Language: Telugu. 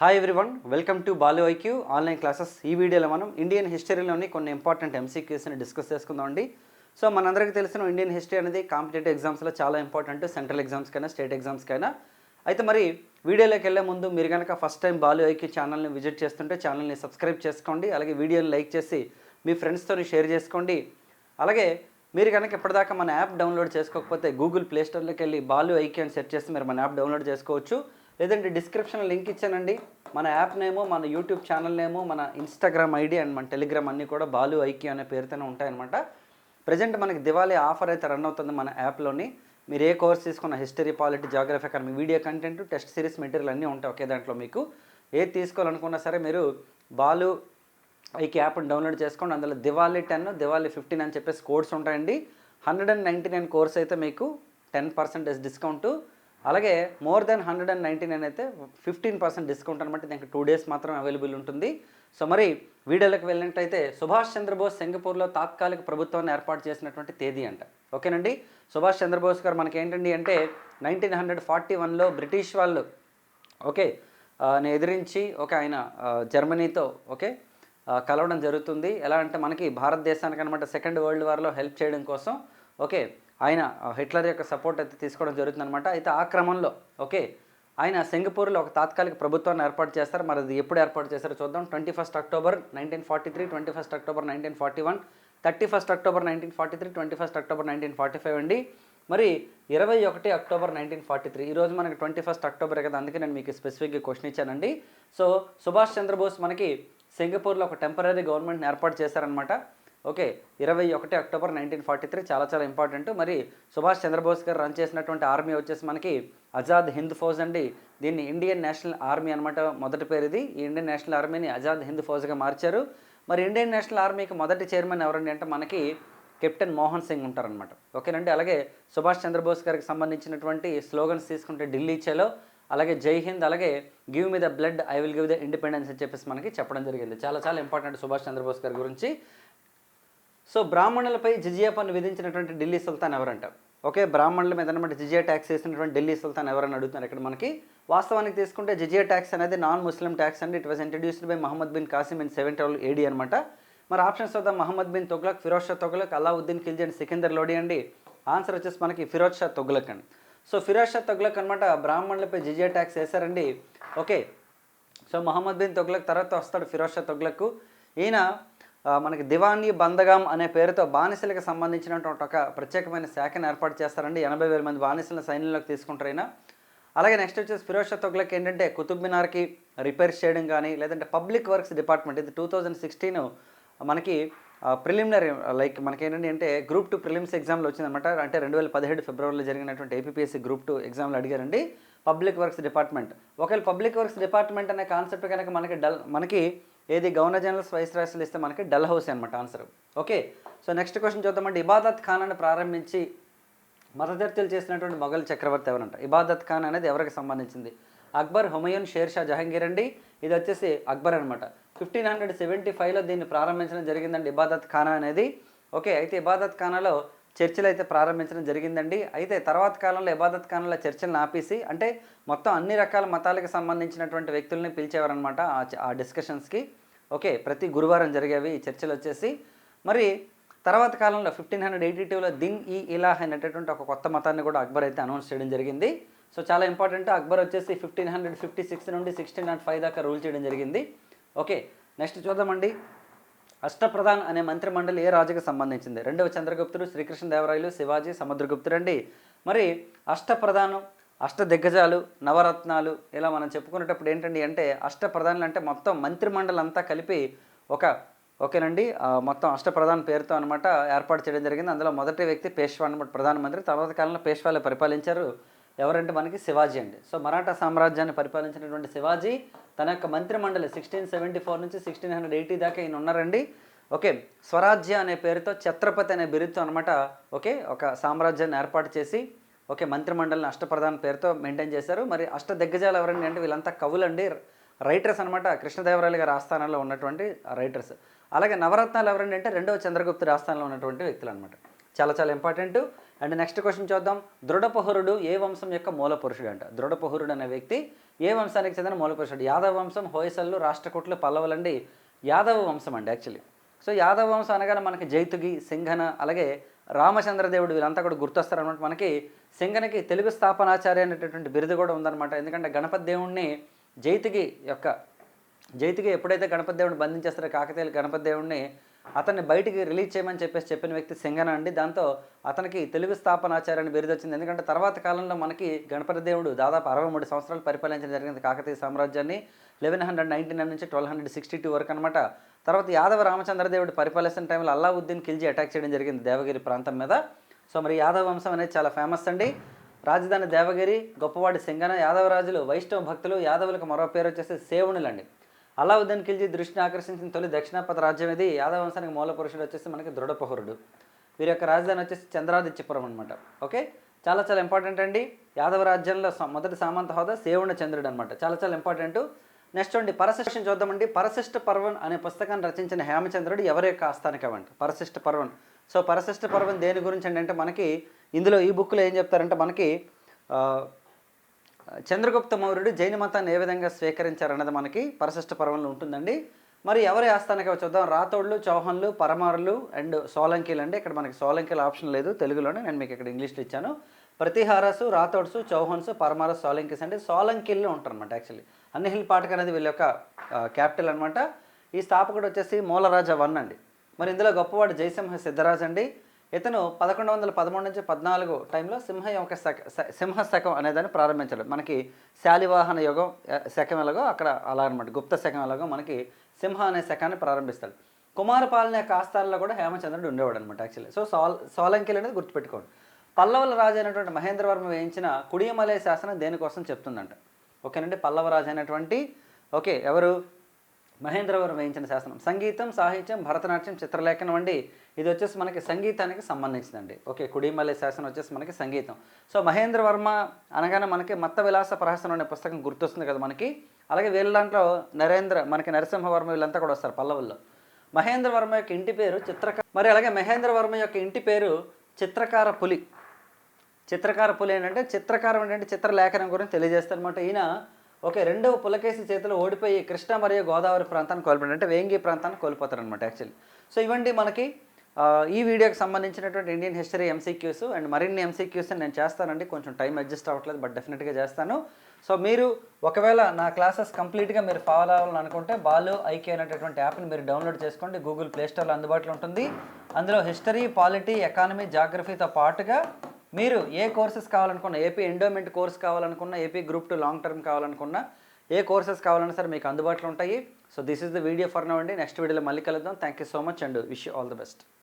Hi everyone welcome to Balu IQ online classes ఈ వీడియోలో మనం ఇండియన్ హిస్టరీలోని కొన్ని ఇంపార్టెంట్ ఎంసీక్యూస్ని డిస్కస్ చేసుకుందామండి సో మనందరికీ తెలిసిన ఇండియన్ హిస్టరీ అనేది కాంపిటేటివ్ ఎగ్జామ్స్లో చాలా ఇంపార్టెంట్ సెంట్రల్ ఎగ్జామ్స్కైనా స్టేట్ ఎగ్జామ్స్కైనా అయితే మరి వీడియోలోకి వెళ్ళే ముందు మీరు కనుక ఫస్ట్ టైం బాలు ఐక్యూ ఛానల్ని విజిట్ చేస్తుంటే ఛానల్ని సబ్స్క్రైబ్ చేసుకోండి. అలాగే వీడియోని లైక్ చేసి మీ ఫ్రెండ్స్తో షేర్ చేసుకోండి. అలాగే మీరు కనుక ఇప్పటిదాకా మన యాప్ డౌన్లోడ్ చేసుకోకపోతే గూగుల్ ప్లేస్టోర్లోకి వెళ్ళి బాలు ఐక్యూ అని సెర్చ్ చేసి మీరు మన యాప్ డౌన్లోడ్ చేసుకోవచ్చు. లేదంటే డిస్క్రిప్షన్ లింక్ ఇచ్చానండి. మన యాప్ నేమో మన యూట్యూబ్ ఛానల్ నేమో మన ఇన్స్టాగ్రామ్ ఐడి అండ్ మన టెలిగ్రామ్ అన్నీ కూడా బాలు ఐక్యూ అనే పేరుతోనే ఉంటాయన్నమాట. ప్రజెంట్ మనకి దివాళీ ఆఫర్ అయితే రన్ అవుతుంది మన యాప్లోని మీరు ఏ కోర్స్ తీసుకున్న హిస్టరీ పాలిటీ జాగ్రఫీ మీ video content test series material అన్నీ ఉంటాయి ఒకే దాంట్లో మీకు. ఏది తీసుకోవాలనుకున్నా సరే మీరు బాలు ఐకి యాప్ని డౌన్లోడ్ చేసుకోండి. అందులో దివాళీ టెన్ దివాళీ ఫిఫ్టీన్ అని చెప్పేసి కోడ్స్ ఉంటాయండి. Hundred and ninety nine course అయితే మీకు టెన్ పర్సెంటేజ్ డిస్కౌంట్ అలాగే more than hundred and ninety nine అయితే ఫిఫ్టీన్ పర్సెంట్ డిస్కౌంట్ అనమాట దానికి టూ డేస్ మాత్రం అవైలబుల్ ఉంటుంది. సో మరి వీడియోలకు వెళ్ళినట్టయితే సుభాష్ చంద్రబోస్ సింగపూర్లో తాత్కాలిక ప్రభుత్వాన్ని ఏర్పాటు చేసినటువంటి తేదీ అంట. ఓకేనండి? సుభాష్ చంద్రబోస్ గారు మనకి ఏంటండి అంటే నైన్టీన్ హండ్రెడ్ ఫార్టీ వన్లో బ్రిటిష్ వాళ్ళు ఓకే ఎదిరించి ఒక ఆయన జర్మనీతో ఓకే కలవడం జరుగుతుంది. ఎలా అంటే మనకి భారతదేశానికి అనమాట సెకండ్ వరల్డ్ వార్లో హెల్ప్ చేయడం కోసం ఓకే ఆయన హిట్లర్ యొక్క సపోర్ట్ అయితే తీసుకోవడం జరుగుతుంది అనమాట అయితే ఆ క్రమంలో ఓకే ఆయన సింగపూర్లో ఒక తాత్కాలిక ప్రభుత్వాన్ని ఏర్పాటు చేస్తారు. మరి అది ఎప్పుడు ఏర్పాటు చేస్తారో చూద్దాం. Twenty first October nineteen forty three twenty first October nineteen forty one thirty first October nineteen forty three twenty first October nineteen forty five అండి. మరి ఇరవై ఒకటి అక్టోబర్ నైన్టీన్ ఫార్టీ త్రీ ఈరోజు మనకి ట్వంటీ ఫస్ట్ అక్టోబర్ కదా అందుకే నేను మీకు స్పెసిఫిక్గా క్వశ్చన్ ఇచ్చానండి. సో సుభాష్ చంద్రబోస్ మనకి సింగపూర్లో ఒక టెంపరీ గవర్నమెంట్ని ఏర్పాటు చేశారనమాట ఓకే ఇరవై ఒకటి అక్టోబర్ నైన్టీన్ ఫార్టీ త్రీ చాలా చాలా ఇంపార్టెంట్ మరి సుభాష్ చంద్రబోస్ గారు రన్ చేసినటువంటి ఆర్మీ వచ్చేసి మనకి ఆజాద్ హింద్ ఫౌజ్ అండి. దీన్ని ఇండియన్ నేషనల్ ఆర్మీ అనమాట మొదటి పేరు ఇది. ఈ ఇండియన్ నేషనల్ ఆర్మీని ఆజాద్ హింద్ ఫౌజ్గా మార్చారు. మరి ఇండియన్ నేషనల్ ఆర్మీకి మొదటి చైర్మన్ ఎవరండి అంటే మనకి కెప్టెన్ మోహన్ సింగ్ ఉంటారనమాట ఓకేనండి? అలాగే సుభాష్ చంద్రబోస్ గారికి సంబంధించినటువంటి స్లోగన్స్ తీసుకుంటే ఢిల్లీ చలో అలాగే జై హింద్ అలాగే give me the blood I will give the independence అని చెప్పేసి మనకి చెప్పడం జరిగింది. చాలా చాలా ఇంపార్టెంట్ సుభాష్ చంద్రబోస్ గారి గురించి. సో బ్రాహ్మణులపై జిజియా పన్ను విధించినటువంటి ఢిల్లీ సుల్తాన్ ఎవరంట? ఓకే బ్రాహ్మణుల మీద అనమాట జిజియా ట్యాక్స్ వేసినటువంటి ఢిల్లీ సుల్తాన్ ఎవరని అడుగుతున్నారు ఇక్కడ మనకి. వాస్తవానికి తీసుకుంటే జిజియా ట్యాక్స్ అనేది నాన్ ముస్లిం ట్యాక్స్ అండి. It was introduced by Muhammad bin Qasim in seven twelve AD అనమాట మరి ఆప్షన్స్ వద్ద మహమ్మద్ బిన్ తొగ్లక్ ఫిరోజ్ షా తొగ్లక్ అలావుద్దీన్ ఖిల్జీ అండ్ సికిందర్ లోడి అండి. ఆన్సర్ వచ్చేసి మనకి ఫిరోజ్ షా తొగ్లక్ అండి. సో ఫిరోజ్ షా తొగ్లక్ అనమాట బ్రాహ్మణులపై జిజియా ట్యాక్స్ వేశారండి. ఓకే సో మహమ్మద్ బిన్ తొగ్లక్ తర్వాత వస్తాడు ఫిరోజ్ షా తొగ్లక్ ఈయన మనకి దివానీ బందగాం అనే పేరుతో బానిసలకు సంబంధించినటువంటి ఒక ప్రత్యేకమైన శాఖను ఏర్పాటు చేస్తారండి. ఎనభై వేల మంది బానిసలను సైన్యంలోకి తీసుకుంటారైనా అలాగే నెక్స్ట్ వచ్చేసి ఫిరోజ్ షా ఏంటంటే కుతుబ్ మినార్కి రిపేర్స్ చేయడం కానీ లేదంటే పబ్లిక్ వర్క్స్ డిపార్ట్మెంట్ ఇది టూ థౌజండ్ సిక్స్టీన్ మనకి ప్రిలిమినరీ లైక్ మనకి ఏంటంటే అంటే గ్రూప్ టూ ప్రిలిమ్స్ ఎగ్జామ్లో వచ్చిందన్నమాట. అంటే రెండు వేల పదిహేడు ఫిబ్రవరిలో జరిగినటువంటి ఏపీఎస్సీ గ్రూప్ టూ ఎగ్జామ్లో అడిగారండి. Public works department. ఒకవేళ పబ్లిక్ వర్క్స్ డిపార్ట్మెంట్ అనే కాన్సెప్ట్ కనుక మనకి డల్ మనకి ఏది గవర్నర్ జనరల్స్ వైస్ రాష్ట్రాలు ఇస్తే మనకి డల్ హౌస్ అనమాట answer. Okay? So next question చూద్దామంటే ఇబాదత్ ఖాన్ అని ప్రారంభించి మతచర్చలు చేసినటువంటి మొఘల్ చక్రవర్తి ఎవరంట? ఇబాదత్ ఖాన్ అనేది ఎవరికి సంబంధించింది? అక్బర్ హుమయూన్ షేర్ షా జహంగీర్ అండి. ఇది వచ్చేసి అక్బర్ అనమాట ఫిఫ్టీన్ హండ్రెడ్ సెవెంటీ ఫైవ్లో దీన్ని ప్రారంభించడం జరిగిందండి ఇబాదత్ ఖానా అనేది. ఓకే? అయితే ఇబాదత్ ఖానాలో చర్చిలు అయితే ప్రారంభించడం జరిగిందండి. అయితే తర్వాత కాలంలో ఇబాదత్ ఖానాలో చర్చలను ఆపేసి అంటే మొత్తం అన్ని రకాల మతాలకు సంబంధించినటువంటి వ్యక్తుల్ని పిలిచేవారనమాట ఆ డిస్కషన్స్కి. ఓకే ప్రతి గురువారం జరిగేవి చర్చలు వచ్చేసి మరి తర్వాత కాలంలో ఫిఫ్టీన్ హండ్రెడ్ ఎయిటీ టూలో దిన్ ఈ ఇలాహ్ అనేటటువంటి ఒక కొత్త మతాన్ని కూడా అక్బర్ అయితే అనౌన్స్ చేయడం జరిగింది. సో చాలా ఇంపార్టెంట్ అక్బర్ వచ్చేసి ఫిఫ్టీన్ హండ్రెడ్ ఫిఫ్టీ సిక్స్ నుండి సిక్స్టీన్ నాట్ ఫైవ్ దాకా రూల్ చేయడం జరిగింది. ఓకే నెక్స్ట్ చూద్దామండి. అష్టప్రధాన్ అనే మంత్రిమండలి ఏ రాజుకు సంబంధించింది? రెండవ చంద్రగుప్తుడు శ్రీకృష్ణదేవరాయలు శివాజీ సముద్రగుప్తుడు అండి. మరి అష్టప్రధానం అష్ట దిగ్గజాలు నవరత్నాలు ఇలా మనం చెప్పుకునేటప్పుడు ఏంటండి అంటే అష్టప్రధానులు అంటే మొత్తం మంత్రిమండలి అంతా కలిపి ఒక ఓకేనండి మొత్తం మొత్తం అష్టప్రధాన పేరుతో అనమాట ఏర్పాటు చేయడం జరిగింది. అందులో మొదటి వ్యక్తి పేష్వా అనమాట ప్రధానమంత్రి. తర్వాత కాలంలో పేష్వాలే పరిపాలించారు. ఎవరంటే మనకి శివాజీ అండి. సో మరాఠా సామ్రాజ్యాన్ని పరిపాలించినటువంటి శివాజీ తన యొక్క మంత్రిమండలి సిక్స్టీన్ సెవెంటీ ఫోర్ నుంచి సిక్స్టీన్ హండ్రెడ్ ఎయిటీ దాకా ఈయన ఉన్నారండి. ఓకే స్వరాజ్య అనే పేరుతో ఛత్రపతి అనే బిరుదుతో అనమాట ఓకే ఒక సామ్రాజ్యాన్ని ఏర్పాటు చేసి ఓకే మంత్రిమండలిని అష్టప్రధాన పేరుతో మెయింటైన్ చేశారు. మరి అష్ట దిగ్గజాలు ఎవరండి అంటే వీళ్ళంతా కవులండి. రైటర్స్ అనమాట కృష్ణదేవరాయలు గారి ఆస్థానంలో ఉన్నటువంటి రైటర్స్ అలాగే నవరత్నాలు ఎవరండి అంటే రెండవ చంద్రగుప్తుడి ఆస్థానంలో ఉన్నటువంటి వ్యక్తులు అనమాట చాలా చాలా ఇంపార్టెంట్ అండ్ నెక్స్ట్ క్వశ్చన్ చూద్దాం. దృఢపహురుడు ఏ వంశం యొక్క మూల పురుషుడు అంట. దృఢపహురుడు అనే వ్యక్తి ఏ వంశానికి చెందిన మూల పురుషుడు? యాదవ వంశం హోయసల్లు రాష్ట్రకూట్లు పల్లవులండి. యాదవ వంశం అండి యాక్చువల్లీ సో యాదవ వంశం అనగానే మనకి జైతుగి సింఘన అలాగే రామచంద్రదేవుడు వీళ్ళంతా కూడా గుర్తొస్తారు అనమాట మనకి సింగనకి తెలుగు స్థాపనాచార్య అనేటటువంటి బిరుదు కూడా ఉందన్నమాట. ఎందుకంటే గణపతి దేవుణ్ణి జైతికి యొక్క జైతికి ఎప్పుడైతే గణపతి దేవుడిని బంధించేస్తారో కాకతీయులు గణపతి దేవుడిని అతన్ని బయటికి రిలీజ్ చేయమని చెప్పేసి చెప్పిన వ్యక్తి సింగన అండి. దాంతో అతనికి తెలుగు స్థాపనాచార్య అని బిరుదు వచ్చింది ఎందుకంటే తర్వాత కాలంలో మనకి గణపతి దేవుడు దాదాపు అరవై మూడు సంవత్సరాలు పరిపాలించడం జరిగింది కాకతీయ సామ్రాజ్యాన్ని. లెవెన్ హండ్రెడ్ నైన్టీ నైన్ నుంచి ట్వెల్వ్ హండ్రెడ్ సిక్స్టీ టూ వరకు అనమాట తర్వాత యాదవ రామచంద్రదేవుడు పరిపాలిస్తున్న టైంలో అల్లావుద్దీన్ ఖిల్జీ అటాక్ చేయడం జరిగింది దేవగిరి ప్రాంతం మీద. సో మరి యాదవ వంశం అనేది చాలా ఫేమస్ అండి. రాజధాని దేవగిరి గొప్పవాడి సింగన యాదవ రాజులు వైష్ణవ భక్తులు యాదవులకు మరో పేరు వచ్చేసి సేవుణులండి అలావుద్దీన్ ఖిల్జీ దృష్టిని ఆకర్షించిన తొలి దక్షిణాపథ రాజ్యం ఇది యాదవ వంశానికి మూల పురుషుడు వచ్చేసి మనకి దృఢపహురుడు వీరి యొక్క రాజధాని వచ్చేసి చంద్రాదిత్యపురం అనమాట ఓకే? చాలా చాలా ఇంపార్టెంట్ అండి. యాదవ రాజ్యంలో మొదటి సామంత హోదా సేవుణ చంద్రుడు అనమాట చాలా చాలా ఇంపార్టెంట్. నెక్స్ట్ అండి పరశిష్టం చూద్దామండి. పరశిష్ట పర్వన్ అనే పుస్తకాన్ని రచించిన హేమచంద్రుడు ఎవరి యొక్క ఆస్థానికం అంట పరశిష్ట పర్వన్ సో పరశిష్ట పర్వన్ దేని గురించి అంటే మనకి ఇందులో ఈ బుక్లో ఏం చెప్తారంటే మనకి చంద్రగుప్త మౌర్యుడు జైన మతాన్ని ఏ విధంగా స్వీకరించారన్నది మనకి పరశిష్ట పర్వంలో ఉంటుందండి. మరి ఎవరి ఆస్థానకి చూద్దాం. రాతోళ్ళు చౌహాన్లు పరమారులు అండ్ సోలంకీలు అండి. ఇక్కడ మనకి సోలంకీల ఆప్షన్ లేదు తెలుగులోనే. నేను మీకు ఇక్కడ ఇంగ్లీష్లో ఇచ్చాను. ప్రతిహారసు రాథోడ్స్ చౌహాన్స్ పరమారస్ సోలంకీస్ అండి. సోలంకీల్లో ఉంటారు అనమాట యాక్చువల్లీ. అన్ని హిల్ పాటక్ అనేది వీళ్ళ యొక్క క్యాపిటల్ అనమాట ఈ స్థాపకుడు వచ్చేసి మూలరాజా వన్ అండి. మరి ఇందులో గొప్పవాడు జయసింహ సిద్ధరాజ్ అండి ఇతను పదకొండు వందల పదమూడు నుంచి పద్నాలుగు టైంలో సింహ యొక్క శక శ- సింహ శకం అనేదాన్ని ప్రారంభించాడు. మనకి శాలివాహన యుగం శకం ఎలాగో అక్కడ అలా అనమాట గుప్త శకం ఎలాగో మనకి సింహ అనే శకాన్ని ప్రారంభిస్తాడు. కుమారపాలన యొక్క ఆస్థానంలో కూడా హేమచంద్రుడు ఉండేవాడు అనమాట యాక్చువల్లీ సో సోల్ సోలంకిలు అనేది గుర్తుపెట్టుకోండి. పల్లవుల రాజు అయినటువంటి మహేంద్రవర్మ వేయించిన కుడియమలై శాసనం దేనికోసం చెప్తుందంట? ఓకేనండి? పల్లవ రాజు అయినటువంటి ఓకే ఎవరు? మహేంద్రవరం వేయించిన శాసనం. సంగీతం సాహిత్యం భరతనాట్యం చిత్రలేఖనం అండి ఇది వచ్చేసి మనకి సంగీతానికి సంబంధించిందండి. ఓకే కుడిమల్లె శాసనం వచ్చేసి మనకి సంగీతం. సో మహేంద్రవర్మ అనగానే మనకి మత్త విలాస ప్రహసనం అనే పుస్తకం గుర్తొస్తుంది కదా మనకి. అలాగే వీళ్ళ దాంట్లో నరేంద్ర మనకి నరసింహవర్మ వీళ్ళంతా కూడా వస్తారు పల్లవుల్లో. మహేంద్రవర్మ యొక్క ఇంటి పేరు చిత్రక మరి అలాగే మహేంద్రవర్మ యొక్క ఇంటి పేరు చిత్రకార పులి. చిత్రకార పులి ఏంటంటే చిత్రకారం ఏంటంటే చిత్రలేఖనం గురించి తెలియజేస్తారనమాట ఈయన ఓకే రెండవ పులకేసి చేతిలో ఓడిపోయి కృష్ణ మరియు గోదావరి ప్రాంతాన్ని కోల్పోయాడు అంటే వేంగి ప్రాంతాన్ని కోల్పోతారు అనమాట యాక్చువల్లీ సో ఇవండి మనకి ఈ వీడియోకి సంబంధించినటువంటి ఇండియన్ హిస్టరీ ఎంసీక్యూస్ అండ్ మరిన్ని ఎంసీక్యూస్ నేను చేస్తానండి. కొంచెం టైం అడ్జస్ట్ అవ్వట్లేదు బట్ డెఫినెట్గా చేస్తాను. సో మీరు ఒకవేళ నా క్లాసెస్ కంప్లీట్గా మీరు ఫాలో అవ్వాలని అనుకుంటే బాలు ఐకే అనేటటువంటి యాప్ని మీరు డౌన్లోడ్ చేసుకోండి. గూగుల్ ప్లేస్టోర్లో అందుబాటులో ఉంటుంది. అందులో హిస్టరీ పాలిటీ ఎకానమీ జాగ్రఫీతో పాటుగా మీరు ఏ కోర్సెస్ కావాలనుకున్నా ఏపీ ఎండోమెంట్ కోర్స్ కావాలనుకున్నా AP group two long term కావాలనుకున్నా ఏ కోర్సెస్ కావాలన్నా సరే మీకు అందుబాటులో ఉంటాయి. So this is the video for now అండి. నెక్స్ట్ వీడియోలో మళ్ళీ కలుద్దాం. Thank you so much and wish all the best